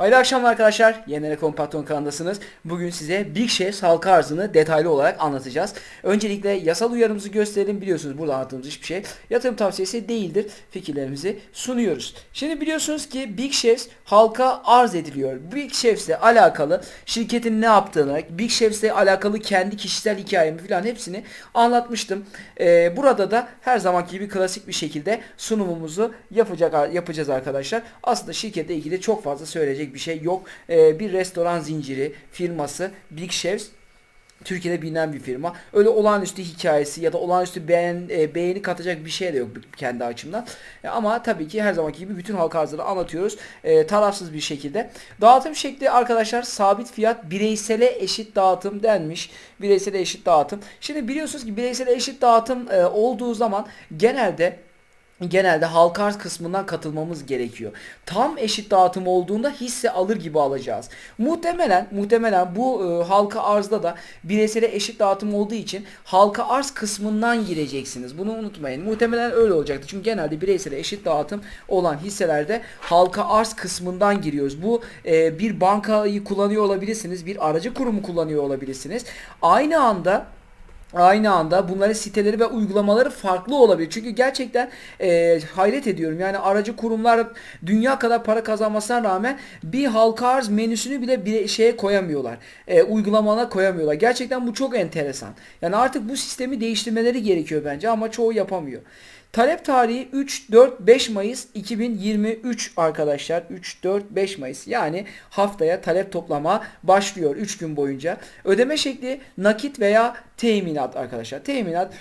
Hayırlı akşamlar arkadaşlar. Yenerek Patron kanalındasınız. Bugün size Big Chefs halka arzını detaylı olarak anlatacağız. Öncelikle yasal uyarımızı gösterelim. Biliyorsunuz burada anlattığımız hiçbir şey yatırım tavsiyesi değildir. Fikirlerimizi sunuyoruz. Şimdi biliyorsunuz ki Big Chefs halka arz ediliyor. Big Chefs ile alakalı şirketin ne yaptığını, Big Chefs ile alakalı kendi kişisel hikayemi falan hepsini anlatmıştım. Ee, burada da her zamanki gibi klasik bir şekilde sunumumuzu yapacak yapacağız arkadaşlar. Aslında şirketle ilgili çok fazla söyleyecek bir şey yok. Ee, bir restoran zinciri firması Big Chefs Türkiye'de bilinen bir firma. Öyle olağanüstü hikayesi ya da olağanüstü beğen, e, beğeni katacak bir şey de yok kendi açımdan. E, ama tabii ki her zamanki gibi bütün halka arzları anlatıyoruz. E, tarafsız bir şekilde. Dağıtım şekli arkadaşlar sabit fiyat bireysele eşit dağıtım denmiş. Bireysele eşit dağıtım. Şimdi biliyorsunuz ki bireysele eşit dağıtım e, olduğu zaman genelde genelde halka arz kısmından katılmamız gerekiyor. Tam eşit dağıtım olduğunda hisse alır gibi alacağız. Muhtemelen muhtemelen bu e, halka arzda da bireysele eşit dağıtım olduğu için halka arz kısmından gireceksiniz. Bunu unutmayın. Muhtemelen öyle olacaktır. Çünkü genelde bireysele eşit dağıtım olan hisselerde halka arz kısmından giriyoruz. Bu e, bir bankayı kullanıyor olabilirsiniz. Bir aracı kurumu kullanıyor olabilirsiniz. Aynı anda aynı anda bunların siteleri ve uygulamaları farklı olabilir. Çünkü gerçekten e, hayret ediyorum. Yani aracı kurumlar dünya kadar para kazanmasına rağmen bir halka arz menüsünü bile bir şeye koyamıyorlar. E, uygulamana koyamıyorlar. Gerçekten bu çok enteresan. Yani artık bu sistemi değiştirmeleri gerekiyor bence ama çoğu yapamıyor. Talep tarihi 3, 4, 5 Mayıs 2023 arkadaşlar. 3, 4, 5 Mayıs yani haftaya talep toplama başlıyor 3 gün boyunca. Ödeme şekli nakit veya teminat arkadaşlar. Teminat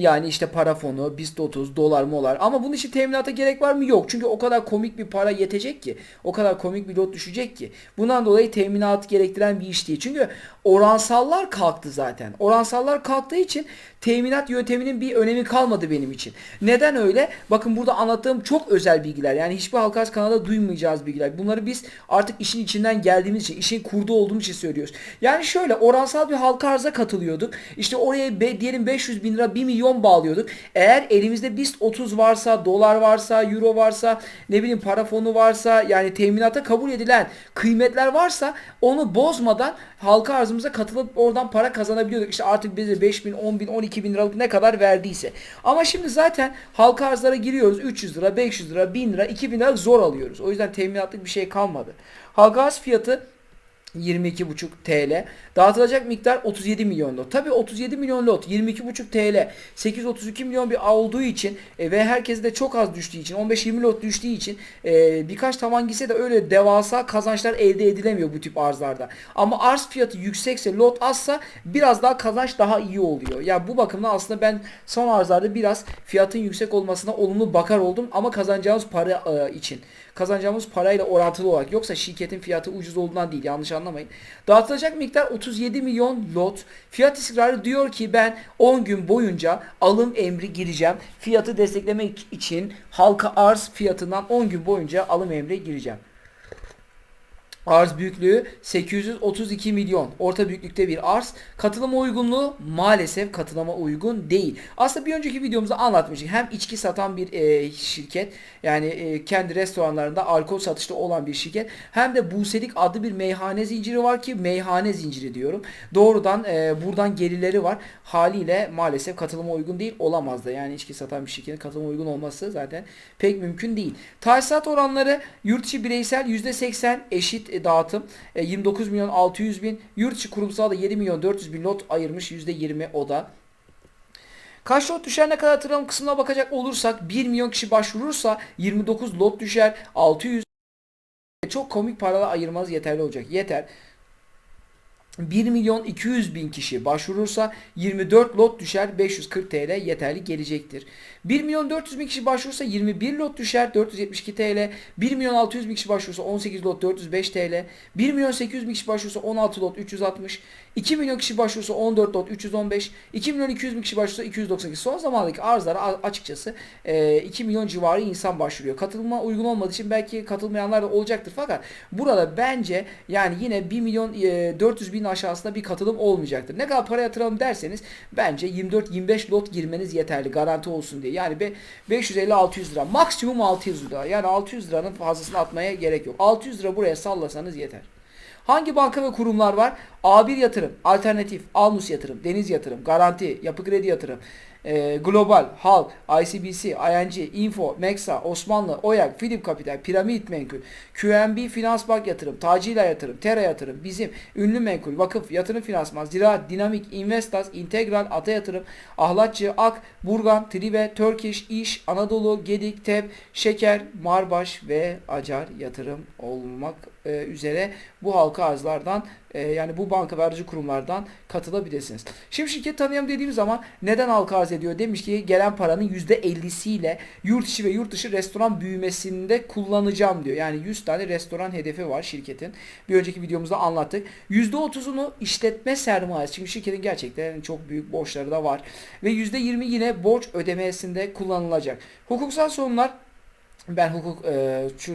yani işte para fonu, BIST 30, dolar molar. Ama bunun için teminata gerek var mı? Yok. Çünkü o kadar komik bir para yetecek ki. O kadar komik bir lot düşecek ki. Bundan dolayı teminat gerektiren bir iş değil. Çünkü oransallar kalktı zaten. Oransallar kalktığı için teminat yönteminin bir önemi kalmadı benim için. Neden öyle? Bakın burada anlattığım çok özel bilgiler. Yani hiçbir halka kanalda duymayacağız bilgiler. Bunları biz artık işin içinden geldiğimiz için, işin kurdu olduğumuz için söylüyoruz. Yani şöyle oransal bir halka arza katılıyorduk. İşte oraya be, diyelim 500 bin lira 1 milyon bağlıyorduk. Eğer elimizde BIST 30 varsa, dolar varsa, euro varsa, ne bileyim para fonu varsa yani teminata kabul edilen kıymetler varsa onu bozmadan halka arzımıza katılıp oradan para kazanabiliyorduk. İşte artık bize 5 bin, 10 bin, 12 bin liralık ne kadar verdiyse. Ama şimdi zaten halka arzlara giriyoruz. 300 lira, 500 lira, 1000 lira, 2000 lira zor alıyoruz. O yüzden teminatlık bir şey kalmadı. Halka arz fiyatı 22,5 TL. Dağıtılacak miktar 37 milyon lot. Tabi 37 milyon lot 22,5 TL 832 milyon bir olduğu için e, ve herkese de çok az düştüğü için 15-20 lot düştüğü için e, birkaç tavan gitse de öyle devasa kazançlar elde edilemiyor bu tip arzlarda. Ama arz fiyatı yüksekse lot azsa biraz daha kazanç daha iyi oluyor. Ya bu bakımdan aslında ben son arzlarda biraz fiyatın yüksek olmasına olumlu bakar oldum ama kazanacağımız para e, için. Kazanacağımız parayla orantılı olarak yoksa şirketin fiyatı ucuz olduğundan değil yanlış anlamayın. Dağıtılacak miktar 37 milyon lot. Fiyat istikrarı diyor ki ben 10 gün boyunca alım emri gireceğim. Fiyatı desteklemek için halka arz fiyatından 10 gün boyunca alım emri gireceğim. Arz büyüklüğü 832 milyon. Orta büyüklükte bir arz. Katılıma uygunluğu maalesef katılıma uygun değil. Aslında bir önceki videomuzda anlatmıştık. Hem içki satan bir e, şirket yani e, kendi restoranlarında alkol satışta olan bir şirket hem de Buselik adlı bir meyhane zinciri var ki meyhane zinciri diyorum. Doğrudan e, buradan gelirleri var. Haliyle maalesef katılıma uygun değil olamaz da. Yani içki satan bir şirketin katılıma uygun olması zaten pek mümkün değil. Tahsisat oranları yurt içi bireysel %80 eşit dağıtım. 29 milyon 600 bin. Yurt içi kurumsal da 7 milyon 400 bin lot ayırmış. %20 o da. Kaç lot düşer ne kadar yatırım kısmına bakacak olursak 1 milyon kişi başvurursa 29 lot düşer. 600 çok komik paralar ayırmanız yeterli olacak. Yeter. 1 milyon 200 bin kişi başvurursa 24 lot düşer 540 TL yeterli gelecektir. 1 milyon 400 bin kişi başvurursa 21 lot düşer 472 TL. 1 milyon 600 bin kişi başvurursa 18 lot 405 TL. 1 milyon 800 bin kişi başvurursa 16 lot 360. 2 milyon kişi başvurursa 14 lot 315. 2 milyon 200 bin kişi başvurursa 298. Son zamandaki arzlara açıkçası 2 milyon civarı insan başvuruyor. Katılma uygun olmadığı için belki katılmayanlar da olacaktır fakat burada bence yani yine 1 milyon 400 bin binin aşağısında bir katılım olmayacaktır. Ne kadar para yatıralım derseniz bence 24-25 lot girmeniz yeterli garanti olsun diye. Yani 550-600 lira maksimum 600 lira yani 600 liranın fazlasını atmaya gerek yok. 600 lira buraya sallasanız yeter. Hangi banka ve kurumlar var? A1 Yatırım, Alternatif, Alnus Yatırım, Deniz Yatırım, Garanti, Yapı Kredi Yatırım, e, Global, Halk, ICBC, ING, Info, Mexa, Osmanlı, Oyak, Philip Capital, Piramit Menkul, QNB Finans Bank Yatırım, Tacila Yatırım, Tera Yatırım, Bizim, Ünlü Menkul, Vakıf, Yatırım Finansman, Ziraat, Dinamik, Investas, Integral, Ata Yatırım, Ahlatçı, Ak, Burgan, Tribe, Turkish, İş, Anadolu, Gedik, TEP, Şeker, Marbaş ve Acar Yatırım olmak e, üzere bu halka arzlardan e, yani bu banka ve aracı kurumlardan katılabilirsiniz. Şimdi şirket tanıyalım dediğim zaman neden halka arz ediyor? Demiş ki gelen paranın %50'siyle yurt içi ve yurt dışı restoran büyümesinde kullanacağım diyor. Yani 100 tane restoran hedefi var şirketin. Bir önceki videomuzda anlattık. %30'unu işletme sermayesi. Çünkü şirketin gerçekten çok büyük borçları da var. Ve %20 yine borç ödemesinde kullanılacak. Hukuksal sorunlar ben hukuk e,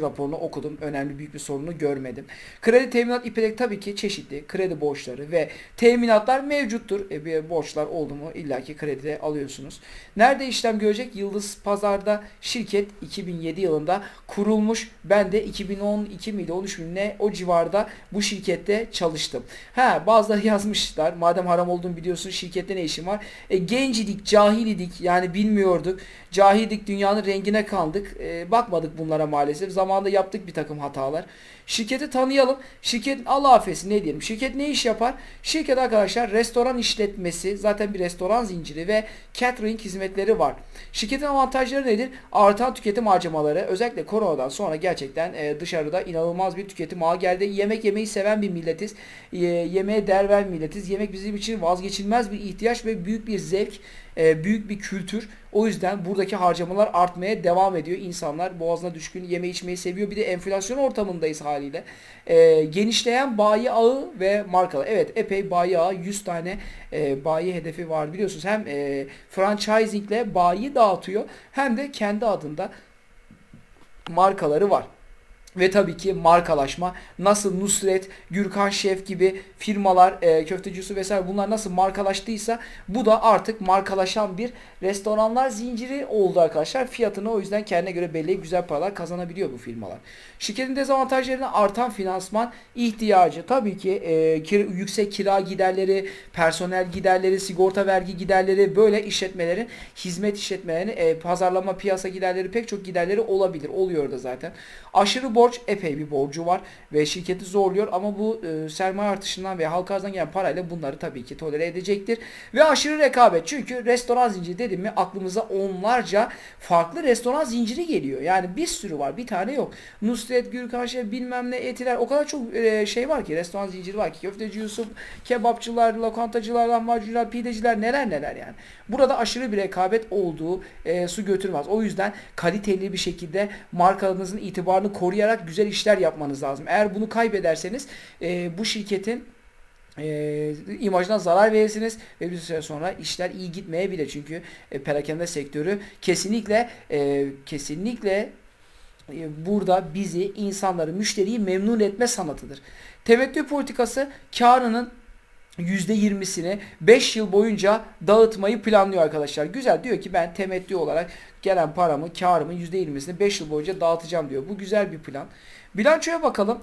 raporunu okudum. Önemli büyük bir sorunu görmedim. Kredi teminat İPEDEK tabii ki çeşitli kredi borçları ve teminatlar mevcuttur. E, bir borçlar oldu mu illaki kredide alıyorsunuz. Nerede işlem görecek? Yıldız Pazar'da şirket 2007 yılında kurulmuş. Ben de 2012 miydi 13 mi ne o civarda bu şirkette çalıştım. Ha bazıları yazmışlar. Madem haram olduğunu biliyorsun şirkette ne işim var? E, gencidik, cahilidik yani bilmiyorduk. Cahildik dünyanın rengine kandık. E, bakmadık bunlara maalesef. Zamanında yaptık bir takım hatalar. Şirketi tanıyalım. Şirketin Allah affetsin ne diyelim. Şirket ne iş yapar? Şirket arkadaşlar restoran işletmesi zaten bir restoran zinciri ve catering hizmetleri var. Şirketin avantajları nedir? Artan tüketim harcamaları özellikle koronadan sonra gerçekten e, dışarıda inanılmaz bir tüketim ağı geldi. Yemek yemeyi seven bir milletiz. E, yemeğe değer veren milletiz. Yemek bizim için vazgeçilmez bir ihtiyaç ve büyük bir zevk e, büyük bir kültür. O yüzden buradaki harcamalar artmaya devam ediyor. İnsanlar boğazına düşkün yeme içmeyi seviyor. Bir de enflasyon ortamındayız haliyle. E, genişleyen bayi ağı ve markalar. Evet epey bayi ağı 100 tane e, bayi hedefi var biliyorsunuz. Hem e, franchisingle bayi dağıtıyor hem de kendi adında markaları var. Ve tabii ki markalaşma. Nasıl Nusret, Gürkan Şef gibi firmalar, e, köftecisi vesaire bunlar nasıl markalaştıysa bu da artık markalaşan bir restoranlar zinciri oldu arkadaşlar. Fiyatını o yüzden kendine göre belli güzel paralar kazanabiliyor bu firmalar. Şirketin dezavantajlarına artan finansman ihtiyacı. Tabii ki e, kir, yüksek kira giderleri, personel giderleri, sigorta vergi giderleri böyle işletmelerin hizmet işletmelerinin e, pazarlama piyasa giderleri pek çok giderleri olabilir. Oluyor da zaten. Aşırı borç epey bir borcu var ve şirketi zorluyor ama bu e, sermaye artışından ve halka arzdan gelen parayla bunları tabii ki tolere edecektir. Ve aşırı rekabet çünkü restoran zinciri dedim mi aklımıza onlarca farklı restoran zinciri geliyor. Yani bir sürü var bir tane yok. Nusret, Gürkan Şef bilmem ne etiler o kadar çok e, şey var ki restoran zinciri var ki köfteci Yusuf, kebapçılar, lokantacılar, lahmacuncular, pideciler neler neler yani. Burada aşırı bir rekabet olduğu e, su götürmez. O yüzden kaliteli bir şekilde markanızın itibarını koruyarak güzel işler yapmanız lazım. Eğer bunu kaybederseniz e, bu şirketin e, imajına zarar verirsiniz ve bir süre sonra işler iyi gitmeyebilir. Çünkü e, perakende sektörü kesinlikle e, kesinlikle e, burada bizi insanları müşteriyi memnun etme sanatıdır. Temettü politikası karının %20'sini 5 yıl boyunca dağıtmayı planlıyor arkadaşlar. Güzel diyor ki ben temettü olarak gelen paramı, karımın %20'sini 5 yıl boyunca dağıtacağım diyor. Bu güzel bir plan. Bilançoya bakalım.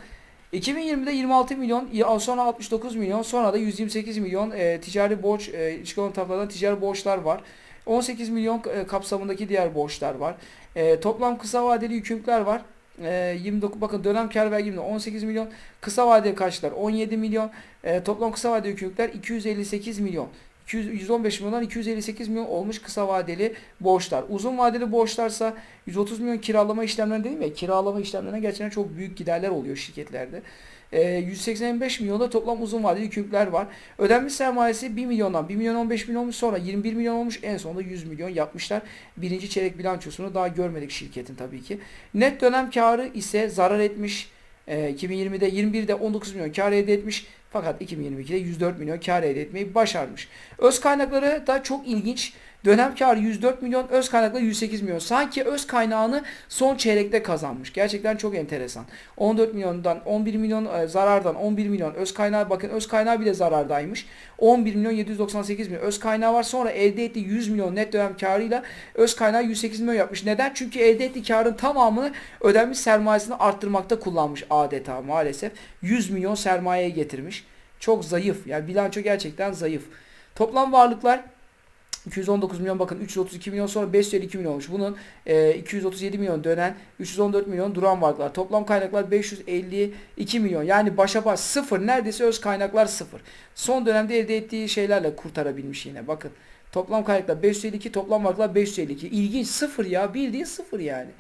2020'de 26 milyon, sonra 69 milyon, sonra da 128 milyon e, ticari borç, e, işgal taraflardan ticari borçlar var. 18 milyon e, kapsamındaki diğer borçlar var. E, toplam kısa vadeli yükümlülükler var. E, 29 bakın dönem kar vergimde 18 milyon, kısa vadeli kaçlar 17 milyon, e, toplam kısa vadeli yükümlülükler 258 milyon. 200, 115 milyondan 258 milyon olmuş kısa vadeli borçlar. Uzun vadeli borçlarsa 130 milyon kiralama işlemlerine değil mi? Kiralama işlemlerine gerçekten çok büyük giderler oluyor şirketlerde. E, 185 milyonda toplam uzun vadeli yükümlülükler var. Ödenmiş sermayesi 1 milyondan 1 milyon 15 milyon olmuş sonra 21 milyon olmuş en sonunda 100 milyon yapmışlar. Birinci çeyrek bilançosunu daha görmedik şirketin tabii ki. Net dönem karı ise zarar etmiş. E, 2020'de 21'de 19 milyon kar elde etmiş. Fakat 2022'de 104 milyon kar elde etmeyi başarmış. Öz kaynakları da çok ilginç. Dönem karı 104 milyon, öz kaynakla 108 milyon. Sanki öz kaynağını son çeyrekte kazanmış. Gerçekten çok enteresan. 14 milyondan 11 milyon e, zarardan 11 milyon öz kaynağı bakın öz kaynağı bile zarardaymış. 11 milyon 798 milyon öz kaynağı var. Sonra elde ettiği 100 milyon net dönem karıyla öz kaynağı 108 milyon yapmış. Neden? Çünkü elde ettiği karın tamamını ödenmiş sermayesini arttırmakta kullanmış adeta maalesef. 100 milyon sermayeye getirmiş. Çok zayıf. Yani bilanço gerçekten zayıf. Toplam varlıklar 219 milyon bakın 332 milyon sonra 552 milyon olmuş. Bunun e, 237 milyon dönen 314 milyon duran varlıklar. Toplam kaynaklar 552 milyon. Yani başa baş sıfır. Neredeyse öz kaynaklar sıfır. Son dönemde elde ettiği şeylerle kurtarabilmiş yine. Bakın toplam kaynaklar 552 toplam varlıklar 552. İlginç sıfır ya bildiğin sıfır yani.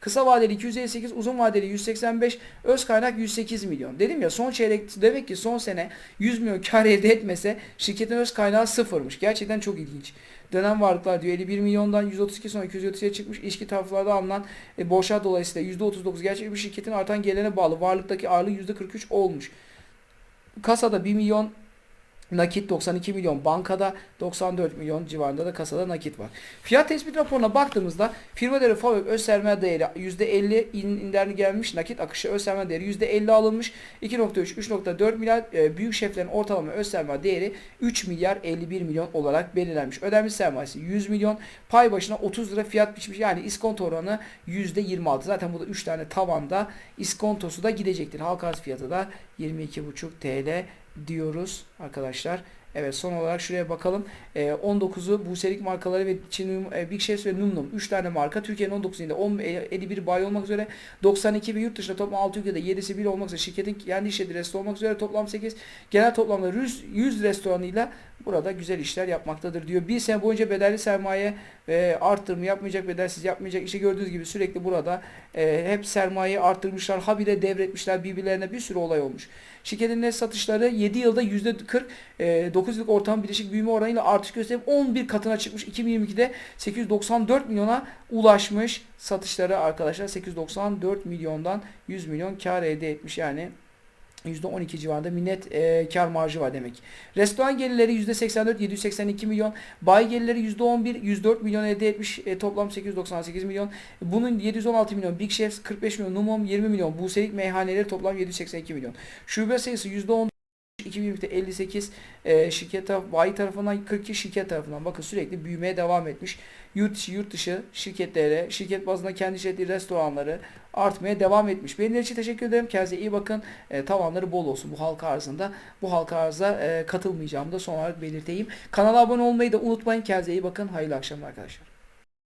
Kısa vadeli 258, uzun vadeli 185, öz kaynak 108 milyon. Dedim ya son çeyrek demek ki son sene 100 milyon kar elde etmese şirketin öz kaynağı sıfırmış. Gerçekten çok ilginç. Dönem varlıklar diyor 51 milyondan 132 sonra 237'ye çıkmış. İlişki taraflarda alınan e, borçlar dolayısıyla %39 gerçek bir şirketin artan gelirine bağlı varlıktaki ağırlığı %43 olmuş. Kasada 1 milyon Nakit 92 milyon bankada 94 milyon civarında da kasada nakit var. Fiyat tespit raporuna baktığımızda firma değeri FAVÖK öz sermaye değeri %50 in, indirimi gelmiş. Nakit akışı öz sermaye değeri %50 alınmış. 2.3 3.4 milyar e, büyük şeflerin ortalama öz sermaye değeri 3 milyar 51 milyon olarak belirlenmiş. Ödenmiş sermayesi 100 milyon. Pay başına 30 lira fiyat biçmiş. Yani iskonto oranı %26. Zaten bu da 3 tane tavanda iskontosu da gidecektir. Halka fiyatı da 22.5 TL diyoruz arkadaşlar. Evet son olarak şuraya bakalım. E, 19'u Buselik markaları ve Çin e, Big Chefs ve Numnum 3 tane marka. Türkiye'nin 19 ilinde 10, 51 bayi olmak üzere 92 ve yurt dışında toplam 6 ülkede 7'si 1 olmak üzere şirketin kendi işlediği restoran olmak üzere toplam 8 genel toplamda 100, 100 restoranıyla burada güzel işler yapmaktadır diyor. Bir sene boyunca bedelli sermaye e, arttırımı yapmayacak, bedelsiz yapmayacak. İşte gördüğünüz gibi sürekli burada e, hep sermayeyi arttırmışlar, habire devretmişler birbirlerine bir sürü olay olmuş. Şirketin net satışları 7 yılda %40 e, 9 yıllık ortam birleşik büyüme oranıyla artış gösterip 11 katına çıkmış. 2022'de 894 milyona ulaşmış satışları arkadaşlar. 894 milyondan 100 milyon kar elde etmiş yani. %12 civarında minnet e, kar marjı var demek. Restoran gelirleri %84 782 milyon. Bay gelirleri %11 104 milyon elde etmiş. E, toplam 898 milyon. Bunun 716 milyon. Big Chefs 45 milyon. Numum 20 milyon. Buselik meyhaneleri toplam 782 milyon. Şube sayısı %10 2020'de 58 e, şirket taraf, bayi tarafından 42 şirket tarafından bakın sürekli büyümeye devam etmiş. Yurt içi yurt dışı şirketlere, şirket bazında kendi işlettiği restoranları artmaya devam etmiş. Benim için teşekkür ederim. Kendinize iyi bakın. E, tavanları bol olsun bu halka arzında. Bu halka arza e, katılmayacağımı da son olarak belirteyim. Kanala abone olmayı da unutmayın. Kendinize iyi bakın. Hayırlı akşamlar arkadaşlar.